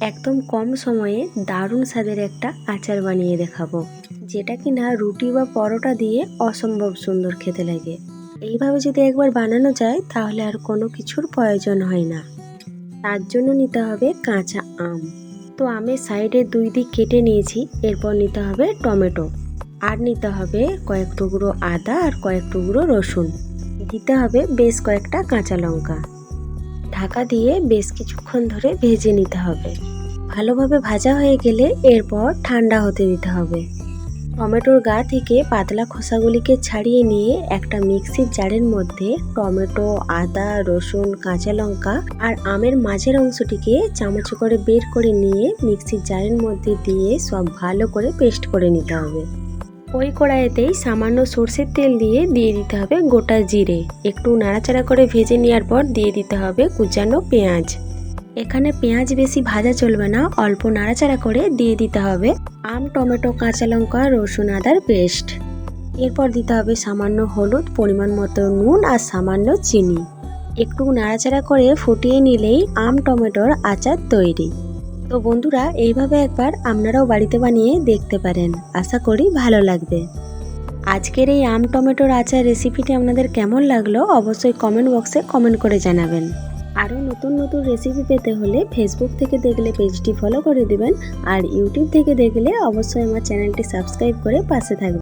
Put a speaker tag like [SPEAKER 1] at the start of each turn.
[SPEAKER 1] একদম কম সময়ে দারুণ স্বাদের একটা আচার বানিয়ে দেখাবো। যেটা কিনা রুটি বা পরোটা দিয়ে অসম্ভব সুন্দর খেতে লাগে। এইভাবে যদি একবার বানানো যায়, তাহলে আর কোনো কিছুর প্রয়োজন হয় না। তার জন্য নিতে হবে কাঁচা আম। তো আমের সাইডে দুই দিক কেটে নিয়েছি, এরপর নিতে হবে টমেটো। আর নিতে হবে কয়েক টুকরো আদা আর কয়েক টুকরো রসুন। দিতে হবে বেশ কয়েকটা কাঁচা লঙ্কা। ঢাকা দিয়ে বেশ কিছুক্ষণ ধরে ভেজে নিতে হবে। ভালোভাবে ভাজা হয়ে গেলে এরপর ঠান্ডা হতে দিতে হবে। টমেটোর গা থেকে পাতলা খোসাগুলিকে ছাড়িয়ে নিয়ে একটা মিক্সির জারের মধ্যে টমেটো, আদা, রসুন, কাঁচা লঙ্কা আর আমের মাঝের অংশটিকে চামচে করে বের করে নিয়ে মিক্সির জারের মধ্যে দিয়ে সব ভালো করে পেস্ট করে নিতে হবে। ওই কড়াইতেই সামান্য সর্ষের তেল দিয়ে দিয়ে দিতে হবে গোটা জিরে। একটু নাড়াচাড়া করে ভেজে নেওয়ার পর দিয়ে দিতে হবে কুচানো পেঁয়াজ। এখানে পেঁয়াজ বেশি ভাজা চলবে না, অল্প নাড়াচাড়া করে দিয়ে দিতে হবে আম, টমেটো, কাঁচা লঙ্কা, রসুন, আদার পেস্ট। এরপর দিতে হবে সামান্য হলুদ, পরিমাণ মতো নুন আর সামান্য চিনি। একটু নাড়াচাড়া করে ফুটিয়ে নিলেই আম, টমেটোর আচার তৈরি। তো বন্ধুরা, এইভাবে একবার আপনারাও বাড়িতে বানিয়ে দেখতে পারেন। আশা করি ভালো লাগবে। আজকের এই আম টমেটোর আচার রেসিপিটি আপনাদের কেমন লাগল অবশ্যই কমেন্ট বক্সে কমেন্ট করে জানাবেন। আরও নতুন নতুন রেসিপি পেতে হলে ফেসবুক থেকে দেখলে পেজটি ফলো করে দেবেন আর ইউটিউব থেকে দেখলে অবশ্যই আমার চ্যানেলটি সাবস্ক্রাইব করে পাশে থাকবেন।